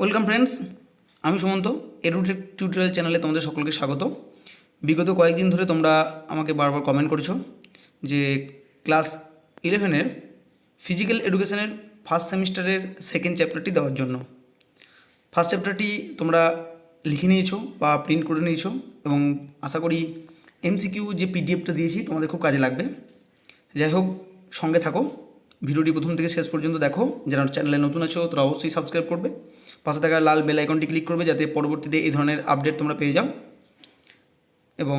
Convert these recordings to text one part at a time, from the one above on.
Welcome friends আমি Sumanta edtech tutorial চ্যানেলে তোমাদের সকলকে স্বাগত। বিগত কয়েকদিন ধরে তোমরা আমাকে বারবার কমেন্ট করেছ যে ক্লাস ইলেভেনের ফিজিক্যাল এডুকেশনের ফার্স্ট সেমিস্টারের সেকেন্ড চ্যাপ্টারটি দেওয়ার জন্য। ফার্স্ট চ্যাপ্টারটি তোমরা লিখে নিয়েছো বা প্রিন্ট করে নিয়েছো এবং আশা করি এমসিকিউ যে পিডিএফটা দিয়েছি তোমাদের খুব কাজে লাগবে। যাই হোক, সঙ্গে থাকো। ভিডিওটি প্রথম থেকে শেষ পর্যন্ত দেখো। যারা চ্যানেলে নতুন আছো, তারা অবশ্যই সাবস্ক্রাইব করবে। পাশে থাকা লাল বেল আইকনটি ক্লিক করবে যাতে পরবর্তীতে এই ধরনের আপডেট তোমরা পেয়ে যাও। এবং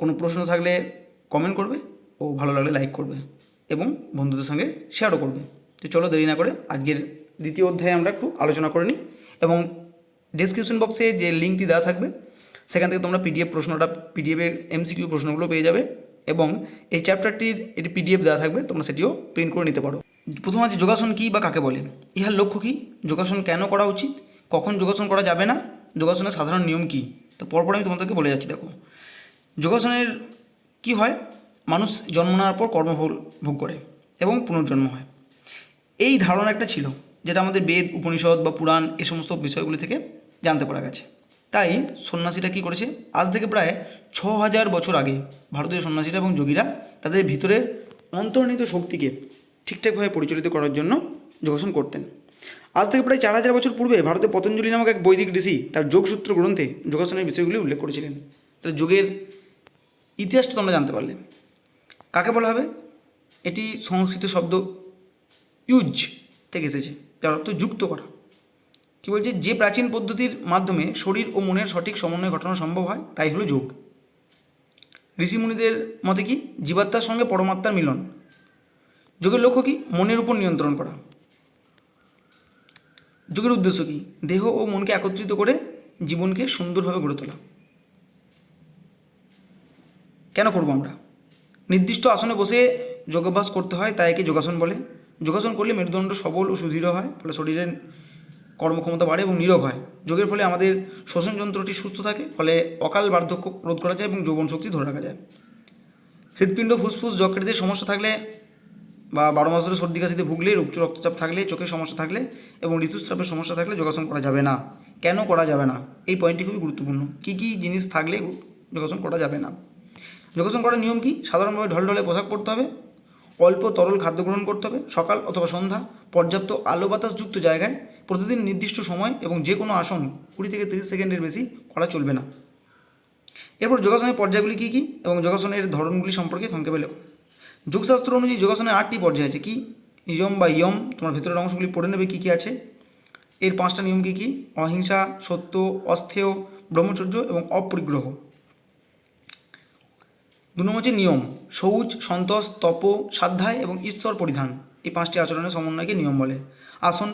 কোনো প্রশ্ন থাকলে কমেন্ট করবে ও ভালো লাগলে লাইক করবে এবং বন্ধুদের সঙ্গে শেয়ারও করবে। তো চলো দেরি না করে আজকের দ্বিতীয় অধ্যায়ে আমরা একটু আলোচনা করে নিই এবং ডিসক্রিপশন বক্সে যে লিঙ্কটি দেওয়া থাকবে, সেখান থেকে তোমরা পিডিএফ প্রশ্নটা পিডিএফের এমসিকিউ প্রশ্নগুলো পেয়ে যাবে। এবং এই চ্যাপ্টারটির এটি পিডিএফ দেওয়া থাকবে, তোমরা সেটিও প্রিন্ট করে নিতে পারো। প্রথম আছে যোগাসন কী বা কাকে বলে? ইহার লক্ষ্য কী? যোগাসন কেন করা উচিত? কখন যোগাসন করা যাবে না? যোগাসনের সাধারণ নিয়ম কী? তো পরপর আমি তোমাদেরকে বলে যাচ্ছি, দেখো। যোগাসনের কি হয়? মানুষ জন্ম নেওয়ার পর কর্মভোগ ভোগ করে এবং পুনর্জন্ম হয়। এই ধারণা একটা ছিল, যেটা আমাদের বেদ, উপনিষদ বা পুরাণ এ সমস্ত বিষয়গুলি থেকে জানতে পারা গেছে। তাই সন্ন্যাসীরা কী করেছে? আজ থেকে প্রায় ছ হাজার বছর আগে ভারতীয় সন্ন্যাসীরা এবং যোগীরা তাদের ভিতরের অন্তর্নিহিত শক্তিকে ঠিকঠাকভাবে পরিচালিত করার জন্য যোগাসন করতেন। আজ থেকে প্রায় চার হাজার বছর পূর্বে ভারতে পতঞ্জলি নামক এক বৈদিক ঋষি তার যোগসূত্র গ্রন্থে যোগাসনের বিষয়গুলি উল্লেখ করেছিলেন। তাহলে যোগের ইতিহাসটা তোমরা জানতে পারলে। কাকে বলা হবে? এটি সংস্কৃত শব্দ ইউজ থেকে এসেছে, যার অর্থ যুক্ত করা। কী বলছে? যে প্রাচীন পদ্ধতির মাধ্যমে শরীর ও মনের সঠিক সমন্বয় ঘটানো সম্ভব হয়, তাই হলো যোগ। ঋষিমুনিদের মতে কি? জীবাত্মার সঙ্গে পরমাত্মার মিলন। যোগের লক্ষ্য কি? মনের উপর নিয়ন্ত্রণ করা। যোগের উদ্দেশ্য কি? দেহ ও মনকে একত্রিত করে জীবনকে সুন্দরভাবে গড়ে তোলা। কেন করব আমরা? নির্দিষ্ট আসনে বসে যোগাভ্যাস করতে হয়, তাই একে যোগাসন বলে। যোগাসন করলে মেরুদণ্ড সবল ও সুদৃঢ় হয়, ফলে শরীরের কর্মক্ষমতা বাড়ে এবং নীরব হয়। যোগের ফলে আমাদের শ্বসন যন্ত্রটি সুস্থ থাকে, ফলে অকাল বার্ধক্য রোধ করা যায় এবং যৌবন শক্তি ধরে রাখা যায়। হৃৎপিণ্ড, ফুসফুস, যকৃতের সমস্যা থাকলে বা বারো মাস ধরে সর্দি, কাশিতে ভুগলে উচ্চ রক্তচাপ থাকলে, চোখের সমস্যা থাকলে এবং ঋতুস্রাবের সমস্যা থাকলে যোগাসন করা যাবে না। কেন করা যাবে না? এই পয়েন্টটি খুবই গুরুত্বপূর্ণ। কী কী জিনিস থাকলে যোগাসন করা যাবে না? যোগাসন করার নিয়ম কি? সাধারণভাবে ঢলঢলে পোশাক পরতে হবে, অল্প তরল খাদ্য গ্রহণ করতে হবে, সকাল অথবা সন্ধ্যা, পর্যাপ্ত আলো বাতাসযুক্ত জায়গায় প্রতিদিন নির্দিষ্ট সময় এবং যে কোনো আসন কুড়ি থেকে তিরিশ সেকেন্ডের বেশি করা চলবে না। এরপর যোগাসনের পর্যায়গুলি কী কী এবং যোগাসনের ধরনগুলি সম্পর্কে সংক্ষেপে লেখো। যোগশাস্ত্র অনুযায়ী যোগাসনের আটটি পর্যায় আছে। কি? ইয়ম বা ইয়ম, তোমার ভেতরের অংশগুলি পড়ে নেবে কী কী আছে। এর পাঁচটা নিয়ম কী কী? অহিংসা, সত্য, অস্থেয়, ব্রহ্মচর্য এবং অপরিগ্রহ। দু নম্বর হচ্ছে নিয়ম শৌচ সন্তোষ, তপ, সাধ্যায় এবং ঈশ্বর পরিধান। এই পাঁচটি আচরণের সমন্বয়কে নিয়ম বলে। আসন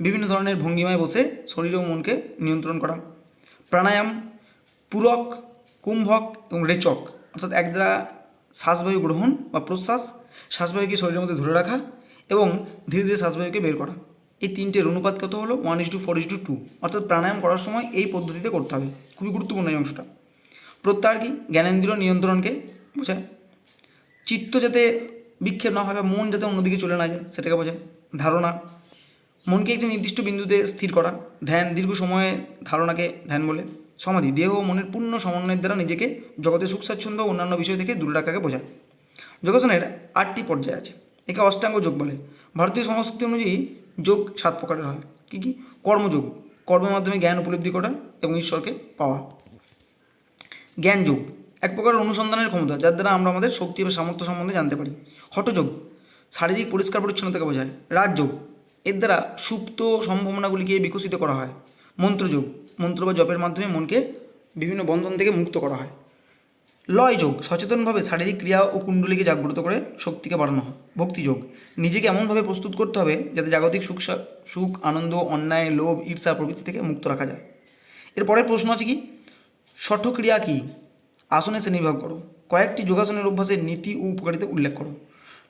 বিভিন্ন ধরনের ভঙ্গিমায় বসে শরীর ও মনকে নিয়ন্ত্রণ করা। প্রাণায়াম, পূরক, কুম্ভক এবং রেচক, অর্থাৎ এক দ্বারা শ্বাসবায়ু গ্রহণ বা প্রশ্বাস শ্বাসবায়ুকে শরীরের মধ্যে ধরে রাখা এবং ধীরে ধীরে শ্বাসবায়ুকে বের করা। এই তিনটের অনুপাত কত হলো? One is to four is to two অর্থাৎ প্রাণায়াম করার সময় এই পদ্ধতিতে করতে হবে। খুবই গুরুত্বপূর্ণ এই অংশটা। প্রত্যাহার কি জ্ঞানেন্দ্রিয় নিয়ন্ত্রণকে বোঝায়। চিত্ত যাতে বিক্ষেপ না হয় বা মন যাতে অন্যদিকে চলে না যায়, সেটাকে বোঝায়। ধারণা মনকে একটি নির্দিষ্ট বিন্দুতে স্থির করা, ধ্যান, দীর্ঘ সময়ে ধারণাকে ধ্যান বলে। সমাধি, দেহ ও মনের পূর্ণ সমন্বয়ের দ্বারা নিজেকে জগতে সুখ, স্বাচ্ছন্দ্য অন্যান্য বিষয় থেকে দূরে রাখাকে বোঝায়। যোগাসনের আটটি পর্যায় আছে। একে অষ্টাঙ্গ যোগ বলে। ভারতীয় সংস্কৃতি অনুযায়ী যোগ সাত প্রকারের হয়। কী কী? কর্মযোগ কর্মের মাধ্যমে জ্ঞান উপলব্ধি করা এবং ঈশ্বরকে পাওয়া। জ্ঞান যোগ, এক প্রকার অনুসন্ধানের ক্ষমতা, যার দ্বারা আমরা আমাদের শক্তি এবং সামর্থ্য সম্বন্ধে জানতে পারি। হঠযোগ, শারীরিক পরিষ্কার পরিচ্ছন্নতাকে বোঝায়। রাজযোগ এর দ্বারা সুপ্ত সম্ভাবনাগুলিকে বিকশিত করা হয়। মন্ত্রযোগ। মন্ত্র বা জপের মাধ্যমে মনকে বিভিন্ন বন্ধন থেকে মুক্ত করা হয়। লয় যোগ। সচেতনভাবে শারীরিক ক্রিয়া ও কুণ্ডলীকে জাগ্রত করে শক্তিকে বাড়ানো হয়। ভক্তিযোগ নিজেকে এমনভাবে প্রস্তুত করতে হবে যাতে জাগতিক সুখ সুখ, আনন্দ, অন্যায়, লোভ, ঈর্ষা প্রভৃতি থেকে মুক্ত রাখা যায়। এরপরের প্রশ্ন আছে কি? শঠক্রিয়া কী? আসনে শ্রেণীবিভাগ করো। কয়েকটি যোগাসনের অভ্যাসের নীতি ও উপকারিতা উল্লেখ করো।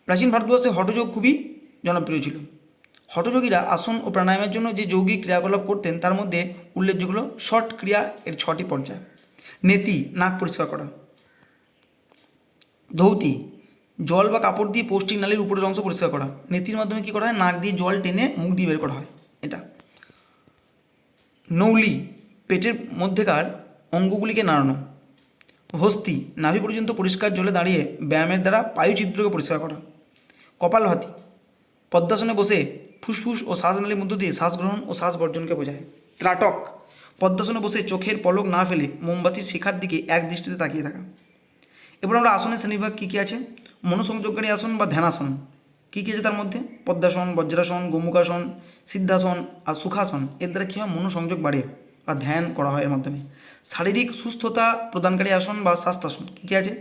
প্রাচীন ভারতবর্ষে হঠযোগ খুবই জনপ্রিয় ছিল। হঠযোগীরা আসন ও প্রাণায়ামের জন্য যে যৌগিক ক্রিয়াকলাপ করতেন, তার মধ্যে উল্লেখযোগ্য শট ক্রিয়া এর ছটি পর্যায়। নেতি, নাক পরিষ্কার করা। ধৌতি, জল বা কাপড় দিয়ে পৌষ্টিক নালীর উপরের অংশ পরিষ্কার করা। নেতির মাধ্যমে কী করা হয়? নাক দিয়ে জল টেনে মুখ দিয়ে বের করা হয়। এটা। নৌলি, পেটের মধ্যেকার অঙ্গগুলিকে নাড়ানো। হস্তি, নাভি পর্যন্ত পরিষ্কার জলে দাঁড়িয়ে ব্যায়ামের দ্বারা পায়ুচিত্রকে পরিষ্কার করা। কপালভাতি, পদ্মাসনে বসে ফুসফুস ও শ্বাসনালীর মধ্য দিয়ে শ্বাস গ্রহণ ও শ্বাস বর্জনকে বোঝায়। ত্রাটক পদ্মাসনে বসে চোখের পলক না ফেলে মোমবাতির শিখার দিকে এক দৃষ্টিতে তাকিয়ে থাকা। এবার আমরা আসনের শ্রেণীভাগ কী কী আছে? মনোসংযোগকারী আসন বা ধ্যানাসন। কী কী আছে তার মধ্যে? পদ্মাসন, বজ্রাসন, গোমুখাসন, সিদ্ধাসন আর সুখাসন। এর দ্বারা কী হয়? মনোসংযোগ বাড়ে বা ধ্যান করা হয় এর মাধ্যমে। শারীরিক সুস্থতা প্রদানকারী আসন বা স্বাস্থ্যাসন কী কী আছে?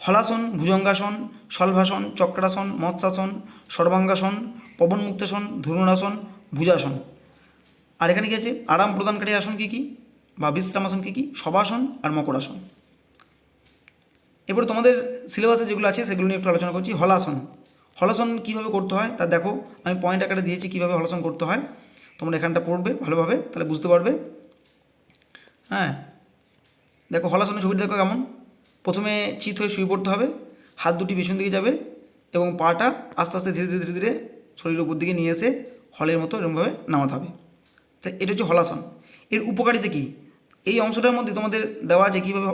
হলাসন, ভুজঙ্গাসন, শলভাসন, চক্রাসন, মৎস্যাসন, সর্বাঙ্গাসন পবনমুক্তাসন ধনুরাসন ভুজাসন আর এখানে কী আছে? আরাম প্রদানকারী আসন কী কী? বা বিশ্রামাসন কী কী? শবাসন আর মকরাসন এবার তোমাদের সিলেবাসে যেগুলো আছে, সেগুলো নিয়ে একটু আলোচনা করছি। হলাসন হলাসন কীভাবে করতে হয় তা দেখো। আমি পয়েন্ট আকারে দিয়েছি কীভাবে হলাসন করতে হয়। তোমরা এখানটা পড়বে ভালোভাবে, তাহলে বুঝতে পারবে। হ্যাঁ। দেখো হলাসনের ছবিটা দেখো কেমন। প্রথমে চিত হয়ে শুয়ে পড়তে হবে, হাত দুটি পেছন দিকে যাবে এবং পাটা আস্তে আস্তে ধীরে ধীরে ধীরে ধীরে শরীরের উপর দিকে নিয়ে এসে হলের মতো এরকমভাবে নামাতে হবে। তো এটা হচ্ছে হলাসন। এর উপকারিতা কী? এই অংশটার মধ্যে তোমাদের দেওয়া আছে কীভাবে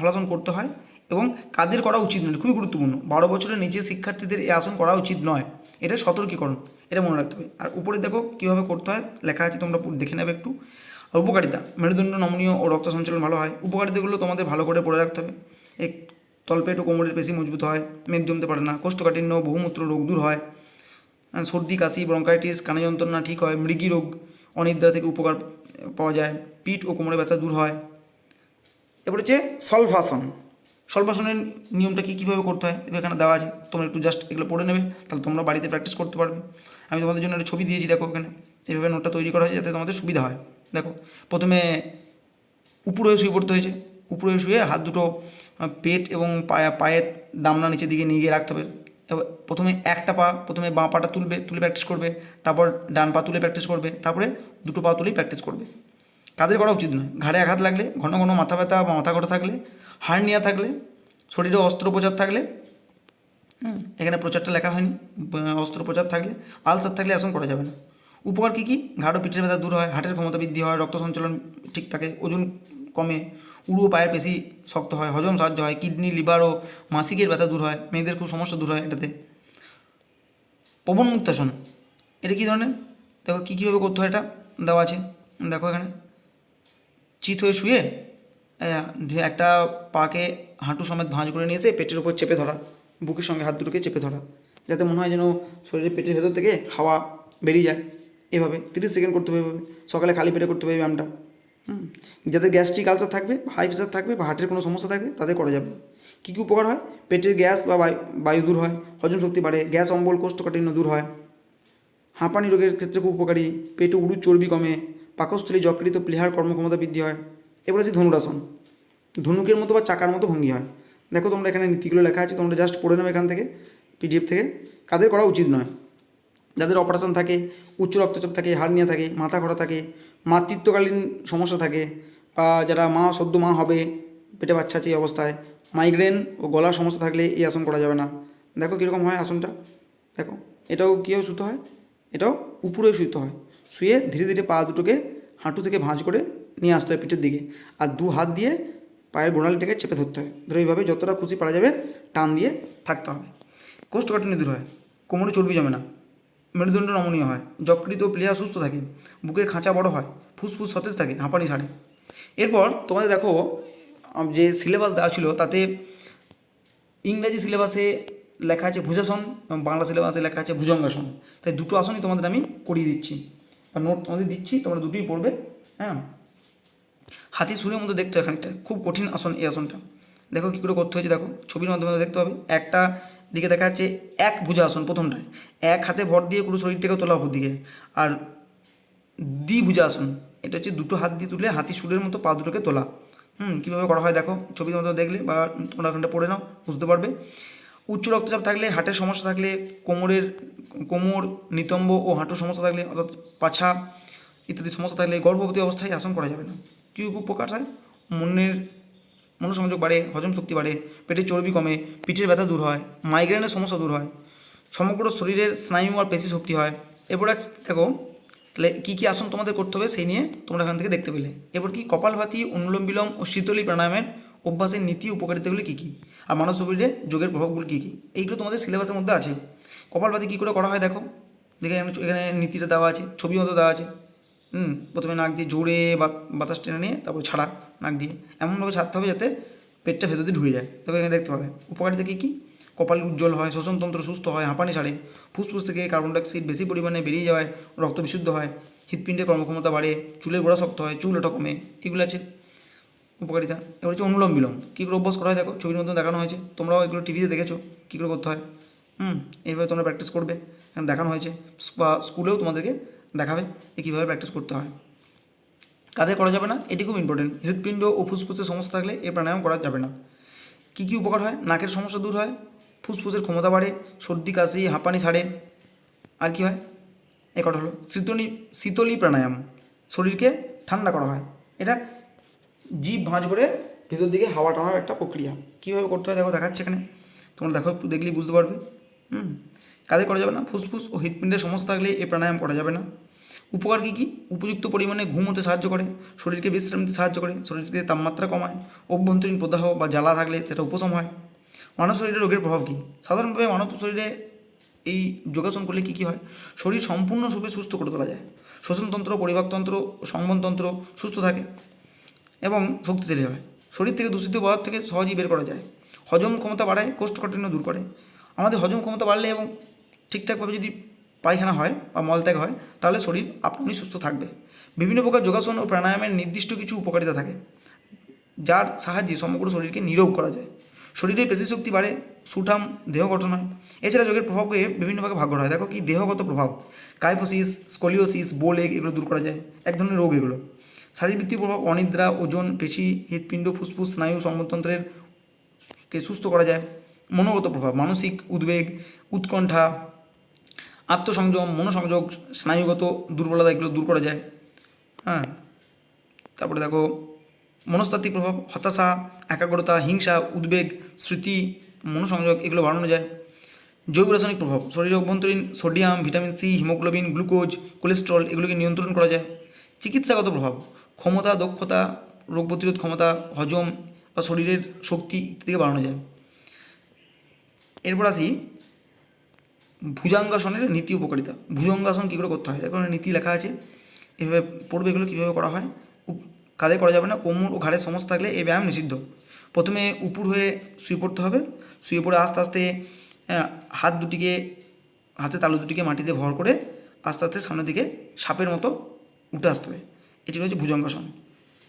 হলাসন করতে হয় এবং কাদের করা উচিত নয় খুবই গুরুত্বপূর্ণ। বারো বছরের নিচে শিক্ষার্থীদের এই আসন করা উচিত নয়, এটা সতর্কীকরণ, এটা মনে রাখতে হবে। আর উপরে দেখো কীভাবে করতে হয়, লেখা আছে, তোমরা দেখে নেবে একটু। আর উপকারিতা, মেরুদণ্ড, নমনীয় ও রক্ত সঞ্চালন ভালো হয়। উপকারিতাগুলো তোমাদের ভালো করে পড়ে রাখতে হবে। এক, তলপেট ও কোমরের পেশি মজবুত হয়, মেদ জমতে পারে না, কোষ্ঠকাঠিন্য, বহুমূত্র রোগ দূর হয়। সর্দি, কাশি ব্রঙ্কাইটিস কানে যন্ত্রণা ঠিক হয়, মৃগী রোগ অনিদ্রা থেকে উপকার পাওয়া যায়, পিঠ ও কোমরে ব্যথা দূর হয়। এবার হচ্ছে সলভাসন সলভাসনের নিয়মটা কী কীভাবে করতে হয়? এখানে দেওয়া আছে। তোমরা একটু জাস্ট এগুলো পড়ে নেবে, তাহলে তোমরা বাড়িতে প্র্যাকটিস করতে পারবে। আমি তোমাদের জন্য একটা ছবি দিয়েছি, দেখো এখানে। এইভাবে নোটটা তৈরি করা হয়েছে যাতে তোমাদের সুবিধা হয়। দেখো, প্রথমে উপরে শুয়ে পড়তে হয়েছে। উপরে শুয়ে হাত দুটো পেট এবং পায়া, পায়ের দামনা নিচের দিকে নিয়ে গিয়ে রাখতে হবে। প্রথমে একটা পা প্রথমে বাঁ পাটা তুলবে তুলে প্র্যাকটিস করবে তারপর ডান পা তুলে প্র্যাকটিস করবে তারপরে দুটো পা তুলেই প্র্যাকটিস করবে। কাদের করা উচিত নয়। ঘাড়ে আঘাত লাগলে ঘন ঘন মাথা ব্যথা বা মাথা ঘটা থাকলে হার্নিয়া থাকলে শরীরে অস্ত্রোপচার থাকলে হুম, এখানে প্রচারটা লেখা হয়নি অস্ত্রোপচার থাকলে আলসার থাকলে আসন করা যাবে না। উপকার কী কী? ঘাড় ও পিঠের ব্যথা দূর হয় হার্টের ক্ষমতা বৃদ্ধি হয় রক্ত সঞ্চালন ঠিক থাকে ওজন কমে উড়ো পায়ের পেশি শক্ত হয়, হজম সাহায্য হয়, কিডনি, লিভার ও মাসিকের ব্যথা দূর হয়, মেয়েদের খুব সমস্যা দূর হয় এটাতে। পবন মুক্তাসন, এটা কী ধরনের? দেখো কী কীভাবে করতে হয় এটা দেওয়া আছে, দেখো এখানে। চিত হয়ে শুয়ে একটা পাকে হাঁটু সমেত ভাঁজ করে নিয়ে এসে পেটের উপর চেপে ধরা, বুকের সঙ্গে হাত দুটোকে চেপে ধরা, যাতে মনে হয় যেন শরীরের পেটের ভেতর থেকে হাওয়া বেরিয়ে যায়। এভাবে তিরিশ সেকেন্ড করতে হবে এভাবে, সকালে খালি পেটে করতে হবে ব্যায়ামটা। হুম। যাদের গ্যাস্ট্রিক আলসার থাকবে হাই প্রেশার থাকবে বা হার্টের কোনো সমস্যা থাকবে, তাদের করা যাবে। কী কী উপকার হয়? পেটের গ্যাস বা বায়ু দূর হয়, হজম শক্তি বাড়ে, গ্যাস, অম্বল, কোষ্ঠকাঠিন্য দূর হয়। হাঁপানি রোগের ক্ষেত্রে খুব উপকারী, পেটে উড়ু চর্বি কমে, পাকস্থলী যকৃত প্লেহার কর্মক্ষমতা বৃদ্ধি হয়। এবার আছে ধনুরাসন। ধনুকের মতো বা চাকার মতো ভঙ্গি হয়। দেখো তোমরা এখানে নীতিগুলো লেখা আছে, তোমরা জাস্ট পড়ে নেবে এখান থেকে পিডিএফ থেকে। কাদের করা উচিত নয়। যাদের অপারেশন থাকে, উচ্চ রক্তচাপ থাকে হার্নিয়া থাকে, মাথা ঘোরা থাকে মাতৃত্বকালীন সমস্যা থাকে বা যারা মা, সদ্য মা হবে, পেটে বাচ্চা আছে অবস্থায় মাইগ্রেন ও গলার সমস্যা থাকলে এই আসন করা যাবে না। দেখো কীরকম হয় আসনটা। দেখো, এটাও কীভাবে শুতে হয়? এটাও উপরে শুতে হয়। শুয়ে ধীরে ধীরে পা দুটোকে হাঁটু থেকে ভাঁজ করে নিয়ে আসতে হয় পিঠের দিকে আর দু হাত দিয়ে পায়ের গোড়ালিটাকে চেপে ধরতে হয়। ধরো এইভাবে যতটা খুশি পারা যাবে, টান দিয়ে থাকতে হবে। কোষ্ঠকাঠিন্য দূর হয়। কোমরে চর্বি জমে না। মেরুদণ্ড নমনীয় হয়। যকৃত ও সুস্থ থাকে। বুকের খাঁচা বড় হয়। ফুসফুস সতেজ থাকে, হাঁপানি ছাড়ে। এরপর তোমাদের দেখো যে সিলেবাস দেওয়া ছিল, তাতে ইংরাজি সিলেবাসে লেখা আছে ভুজাসন এবং বাংলা সিলেবাসে লেখা আছে ভুজঙ্গাসন। তাই দুটো আসনই তোমাদের আমি করিয়ে দিচ্ছি। বা নোট তোমাদের দিচ্ছি, তোমরা দুটোই পড়বে হ্যাঁ? হাতি সুরের মতো দেখতে খানিকটা, খুব কঠিন আসন এই আসনটা। দেখো কী করে করতে হয়েছে, দেখো, ছবির মাধ্যমে দেখতে হবে একটা দিকে দেখা যাচ্ছে এক ভুজা আসন প্রথমটায়। এক হাতে ভর দিয়ে পুরো শরীরটাকে তোলা উপর দিকে। আর দ্বিভুজা আসন। এটা হচ্ছে দুটো হাত দিয়ে তুলে হাতি সুরের মতো পা দুটোকে তোলা। হুম, কীভাবে করা হয় দেখো ছবির মতো দেখলে বা তোমরা ওখানটা পড়ে নাও, বুঝতে পারবে। উচ্চ রক্তচাপ থাকলে হার্টের সমস্যা থাকলে, কোমরের, কোমর, নিতম্ব ও হাঁটুর সমস্যা থাকলে, অর্থাৎ পাছা ইত্যাদি সমস্যা থাকলে গর্ভবতী অবস্থায় আসন করা যাবে না। কী উপকার হয়? মনের মনোসংযোগ বাড়ে, হজম শক্তি বাড়ে, পেটের চর্বি কমে, পিঠের ব্যথা দূর হয় মাইগ্রেনের সমস্যা দূর হয়, সমগ্র শরীরের স্নায়ু আর পেশি শক্তি হয়। এরপর দেখো তাহলে কী কী আসন তোমাদের করতে হবে সেই নিয়ে তোমরা এখান থেকে দেখতে পেলে। এরপর কি কপালভাতি অনুলোম বিলোম ও শীতলী প্রাণায়ামের অভ্যাসের নীতি, উপকারিতাগুলি কী কী? আর মানব শরীরে যোগের প্রভাবগুলি কী কী? এইগুলো তোমাদের সিলেবাসের মধ্যে আছে। কপালভাতি কী করে করা হয় দেখো। দেখে এখানে নীতিটা দেওয়া আছে ছবি মতো দেওয়া আছে। হুম, প্রথমে নাক দিয়ে জোরে বাতাস টেনে নিয়ে তারপর ছাড়া নাক দিয়ে। এমনভাবে ছাড়তে হবে যাতে পেটটা ভেতর দিয়ে ঢুকে যায়। তবে এখানে দেখতে পাবে। উপকারিতা কী কী? কপাল উজ্জ্বল হয়, শ্বসনতন্ত্র সুস্থ হয়, হাঁপানি ছাড়ে, ফুসফুস থেকে কার্বন ডাইঅক্সাইড বেশি পরিমাণে বেরিয়ে যাওয়ায় রক্ত বিশুদ্ধ হয়, হৃৎপিণ্ডের কর্মক্ষমতা বাড়ে, চুলের গোড়া শক্ত হয়, চুল ওটা কমে, এগুলো আছে উপকারিতা। এবার হচ্ছে অনুলম বিলোম। কী করে অভ্যাস করা হয় দেখো, ছবির মধ্যে দেখানো হয়েছে। তোমরাও এগুলো টিভিতে দেখেছ, কী করে করতে হয়? হুম, এইভাবে তোমরা প্র্যাকটিস করবে। এখানে দেখানো হয়েছে বা স্কুলেও তোমাদেরকে দেখাবে যে কীভাবে প্র্যাকটিস করতে হয়। কাজে করা যাবে না, এটি খুব ইম্পর্টেন্ট হৃৎপিণ্ড ও ফুসফুসের সমস্যা থাকলে এই প্রাণায়াম করা যাবে না। কী কী উপকার হয়? নাকের সমস্যা দূর হয় ফুসফুসের ক্ষমতা বাড়ে, সর্দি, কাশি, হাঁপানি ছাড়ে। আর কি হয়? এ কটা হলো। শীতলী শীতলী প্রাণায়াম। শরীরকে ঠান্ডা করা হয়। এটা জীব ভাঁজ করে ভেতর দিকে হাওয়া টানার একটা প্রক্রিয়া। কীভাবে করতে হয় দেখো, দেখাচ্ছে এখানে। তোমরা দেখো, একটু দেখলেই বুঝতে পারবে। হুম? কাজে করা যাবে না। ফুসফুস ও হৃৎপিণ্ডের সমস্যা থাকলে এই প্রাণায়াম করা যাবে না। উপকার কী কী? উপযুক্ত পরিমাণে ঘুম হতে সাহায্য করে। শরীরকে বিশ্রাম নিতে সাহায্য করে। শরীরকে তাপমাত্রা কমায়। অভ্যন্তরীণ প্রদাহ বা জ্বালা থাকলে সেটা উপশম হয়। মানব শরীরে রোগের প্রভাব কী? সাধারণভাবে মানব শরীরে এই যোগাসন করলে কী কী হয়? শরীর সম্পূর্ণ সম্পূর্ণরূপে সুস্থ করে তোলা যায়। শ্বসনতন্ত্র পরিপাকতন্ত্র সংবনতন্ত্র সুস্থ থাকে এবং শক্তিশালী হয়। শরীর থেকে দূষিত পদার্থ থেকে সহজেই বের করা যায়। হজম ক্ষমতা বাড়ায়, কোষ্ঠকাঠিন্য দূর করে। আমাদের হজম ক্ষমতা বাড়লে এবং ঠিকঠাকভাবে যদি পায়খানা হয় বা মলত্যাগ হয়, তাহলে শরীর আপনি সুস্থ থাকবে। বিভিন্ন প্রকার যোগাসন ও প্রাণায়ামের নির্দিষ্ট কিছু উপকারিতা থাকে, যার সাহায্যে সমগ্র শরীরকে নিরোগ করা যায়। শরীরের পেশিশক্তি বাড়ে, সুঠাম, দেহ গঠন হয়। এছাড়া যোগের প্রভাবকে বিভিন্ন ভাগে করা হয়। দেখো কি, দেহগত প্রভাব, কাইফোসিস, স্কোলিওসিস বোলেগ এগুলো দূর করা যায়, এক ধরনের রোগ এগুলো। শারীরবৃত্তিক প্রভাব, অনিদ্রা, ওজন, পেশি, হৃৎপিণ্ড, ফুসফুস, স্নায়ু সংবতন্ত্রের কে সুস্থ করা যায়। মনোগত প্রভাব, মানসিক উদ্বেগ, উৎকণ্ঠা, আত্মসংযম, মনোসংযোগ, স্নায়ুগত দুর্বলতা এগুলো দূর করা যায়। হ্যাঁ তারপরে দেখো মনস্তাত্ত্বিক প্রভাব, হতাশা, একাগ্রতা, হিংসা, উদ্বেগ, স্মৃতি, মনোসংযোগ এগুলো বাড়ানো যায়। জৈব রাসায়নিক প্রভাব শরীরের অভ্যন্তরীণ sodium, vitamin C, haemoglobin, glucose, cholesterol এগুলোকে নিয়ন্ত্রণ করা যায়। চিকিৎসাগত প্রভাব, ক্ষমতা, দক্ষতা, রোগ প্রতিরোধ ক্ষমতা, হজম বা শরীরের শক্তি থেকে বাড়ানো যায়। এরপর আসি ভুজাঙ্গাসনের নীতি উপকারিতা। ভুজঙ্গাসন কী করে করতে হয়? এখন নীতি লেখা আছে। এভাবে পড়বে এগুলো কীভাবে করা হয়? কাঁধে করা যাবে না, কোমর ও ঘাড়ের সমস্যা থাকলে এই ব্যায়াম নিষিদ্ধ। প্রথমে উপুর হয়ে শুয়ে পড়তে হবে, শুয়ে পড়ে আস্তে আস্তে হাত দুটিকে হাতে তালু দুটিকে মাটিতে ভর করে আস্তে আস্তে সামনের দিকে সাপের মতো উঠে আসতে হবে। এটি হচ্ছে ভুজঙ্গাসন।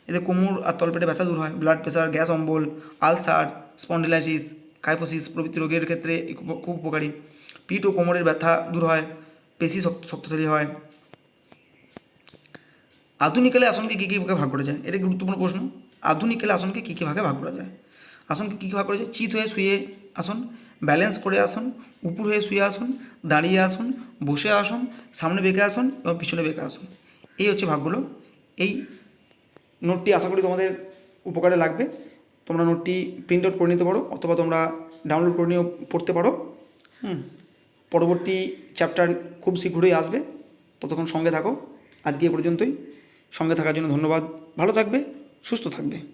এতে কোমর আর তলপেটে ব্যথা দূর হয় ব্লাড প্রেশার গ্যাস অম্বল, আলসার স্পন্ডিলাইসিস কাইপোসিস প্রভৃতি রোগের ক্ষেত্রে খুব খুব উপকারী। পিঠ ও কোমরের ব্যথা দূর হয়, পেশি শক্ত শক্তিশালী হয় আধুনিকালে আসনকে কী কী ভাগে ভাগ করা যায়? এটা গুরুত্বপূর্ণ প্রশ্ন। আধুনিকালে আসনকে কী কী ভাগে ভাগ করা যায়? আসনকে কী কী ভাগ করা যায়? চিত হয়ে শুয়ে আসন ব্যালেন্স করে আসন, উপর হয়ে শুয়ে আসন, দাঁড়িয়ে আসন, বসে আসন, সামনে বেঁকে আসন এবং পিছনে বেঁকে আসন। এই হচ্ছে ভাগগুলো। এই নোটটি আশা করি তোমাদের উপকারে লাগবে। তোমরা নোটটি প্রিন্ট আউট করে নিতে পারো অথবা তোমরা ডাউনলোড করে নিয়েও পড়তে পারো। হুম। পরবর্তী চ্যাপ্টার খুব শীঘ্রই আসবে। ততক্ষণ সঙ্গে থাকো। আজকে এ পর্যন্তই। সঙ্গে থাকার জন্য ধন্যবাদ। ভালো থাকবে সুস্থ থাকবে।